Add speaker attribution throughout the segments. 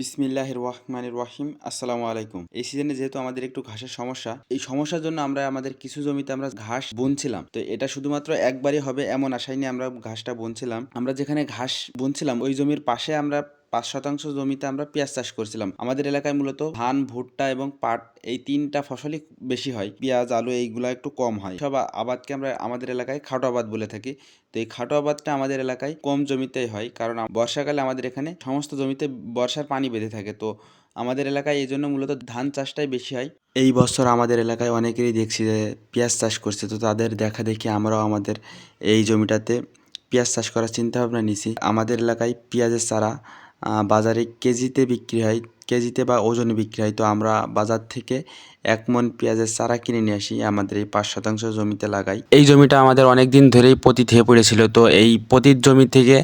Speaker 1: বিসমিল্লাহ রহমান রহিম আসসালামু আলাইকুম। এই সিজনে যেহেতু আমাদের একটু ঘাসের সমস্যা, এই সমস্যার জন্য আমরা আমাদের কিছু জমিতে আমরা ঘাস বুনছিলাম। তো এটা শুধুমাত্র একবারই হবে এমন আশায় নিয়ে আমরা ঘাসটা বুনছিলাম। আমরা যেখানে ঘাস বুনছিলাম, ওই জমির পাশে আমরা পাঁচ শতাংশ জমিতে আমরা পেঁয়াজ চাষ করছিলাম। আমাদের এলাকায় মূলত ধান, ভুট্টা এবং পাট এই তিনটা ফসলই বেশি হয়। পেঁয়াজ, আলু এইগুলা একটু কম হয়। সব আবাদকে আমরা আমাদের এলাকায় খাটো আবাদ বলে থাকি। তো এই খাটো আবাদটা আমাদের এলাকায় কম জমিতেই হয় কারণ বর্ষাকালে আমাদের এখানে সমস্ত জমিতে বর্ষার পানি বেঁধে থাকে। তো আমাদের এলাকায় এই জন্য মূলত ধান চাষটাই বেশি হয়। এই বছর আমাদের এলাকায় অনেকেরই দেখছি যে পেঁয়াজ চাষ করছে। তো তাদের দেখা দেখি আমরাও আমাদের এই জমিটাতে পেঁয়াজ চাষ করার চিন্তাভাবনা নিছি। আমাদের এলাকায় পেঁয়াজের চারা বাজারে কেজিতে বিক্রি হয়, কেজিতে বা ওজনে বিক্রি হয়। তো আমরা বাজার থেকে এক মন পেঁয়াজের চারা কিনে নিয়ে আসি, আমাদের এই পাঁচ শতাংশ জমিতে লাগাই। এই জমিটা আমাদের অনেক দিন ধরেই পতিত হয়ে পড়েছিল। তো এই পতিত জমি থেকে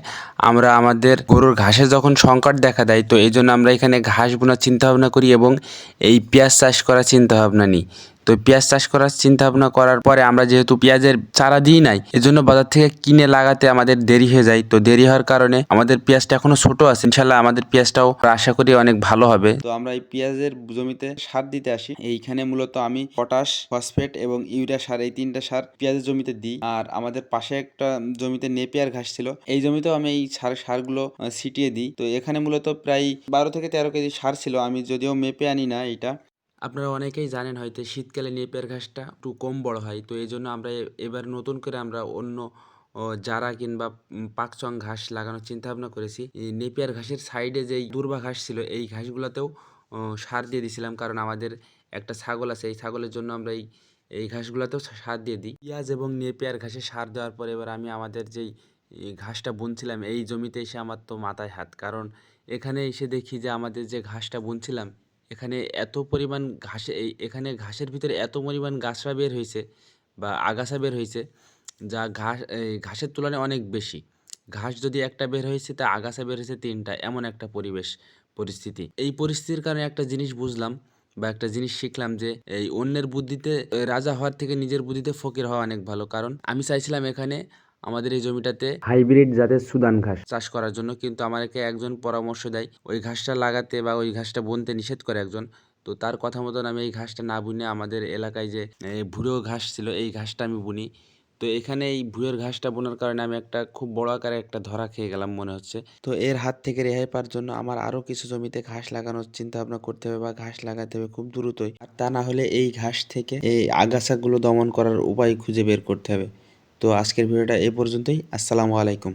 Speaker 1: আমরা আমাদের গরুর ঘাসের যখন সংকট দেখা দেয়, তো এই জন্য আমরা এখানে ঘাস বোনার চিন্তা ভাবনা করি এবং এই পেঁয়াজ চাষ করার চিন্তাভাবনা নিই। তো পেঁয়াজ চাষ করার চিন্তা ভাবনা করার পরে আমরা যেহেতু পেঁয়াজের চারা দিই নাই, এজন্য বাজার থেকে কিনে লাগাতে আমাদের দেরি হয়ে যায়। তো দেরি হওয়ার কারণে আমাদের পেঁয়াজটা এখনও ছোট আছে। ইনশাল্লাহ আমাদের পেঁয়াজটাও আশা করি অনেক ভালো হবে। তো আমরা এই পেঁয়াজের জমিতে সার দিতে আসি। এইখানে মূলত আমি পটাশ, ফসফেট এবং ইউরিয়া সার, এই তিনটা সার পেঁয়াজের জমিতে দিই। আর আমাদের পাশে একটা জমিতে নেপিয়ার ঘাস ছিল, এই জমিতেও আমি এই সার, সারগুলো ছিটিয়ে দিই। তো এখানে মূলত প্রায় বারো থেকে তেরো কেজি সার ছিল। আমি যদিও মেপে আনি না এটা। আপনারা অনেকেই জানেন হয়তো শীতকালে নেপিয়ার ঘাসটা একটু কম বড় হয়, তো এই জন্য আমরা এবার নতুন করে আমরা অন্য জারা কিংবা পাকচং ঘাস লাগানোর চিন্তা ভাবনা করেছি নেপিয়ার ঘাসের সাইডে যেই দুর্বা ঘাস ছিল, এই ঘাসগুলোতেও সার দিয়ে দিয়েছিলাম কারণ আমাদের একটা ছাগল আছে, এই ছাগলের জন্য আমরা এই এই ঘাসগুলোতেও সার দিয়ে দিই। পেঁয়াজ এবং নেপিয়ার ঘাসে সার দেওয়ার পর এবার আমি আমাদের যেই ঘাসটা বুনছিলাম, এই জমিতে এসে আমার তো মাথায় হাত, কারণ এখানে এসে দেখি যে আমাদের যে ঘাসটা বুনছিলাম এখানে এত পরিমাণ ঘাসে এখানে ঘাসের ভিতরে এত পরিমাণ গাছড়া বের হয়েছে বা আগাছা বের হয়েছে যা ঘাস ঘাসের তুলনায় অনেক বেশি। ঘাস যদি একটা বের হয়েছে তা আগাছা বের হয়েছে তিনটা, এমন একটা পরিবেশ, পরিস্থিতি। এই পরিস্থিতির কারণে একটা জিনিস বুঝলাম বা একটা জিনিস শিখলাম যে, এই অন্যের বুদ্ধিতে, রাজা হওয়ার থেকে নিজের বুদ্ধিতে ফকির হওয়া অনেক ভালো। কারণ আমি চাইছিলাম এখানে আমাদের এই জমিটাতে হাইব্রিড জাতের সুদান ঘাস। চাষ করার জন্য কিন্তু আমাকে একজন পরামর্শ দেয় ওই ঘাসটা লাগাতে বা ওই ঘাসটা বুনতে নিষেধ করে একজন। তো তার কথা মতন আমি এই ঘাসটা না বুনে আমাদের এলাকায় যে ভুরো ঘাস ছিল এই ঘাসটা আমি বুনি। তো এখানে এই ভুঁয়ের ঘাসটা বোনার কারণে আমি একটা খুব বড় আকারে একটা ধরা খেয়ে গেলাম মনে হচ্ছে। তো এর হাত থেকে রেহাই পাওয়ার জন্য আমার আরও কিছু জমিতে ঘাস লাগানোর চিন্তা ভাবনা করতে হবে বা ঘাস লাগাতে হবে খুব দ্রুতই। আর তা না হলে এই ঘাস থেকে এই আগাছাগুলো দমন করার উপায় খুঁজে বের করতে হবে। তো আজকের ভিডিওটা এই পর্যন্তই। আসসালামু আলাইকুম।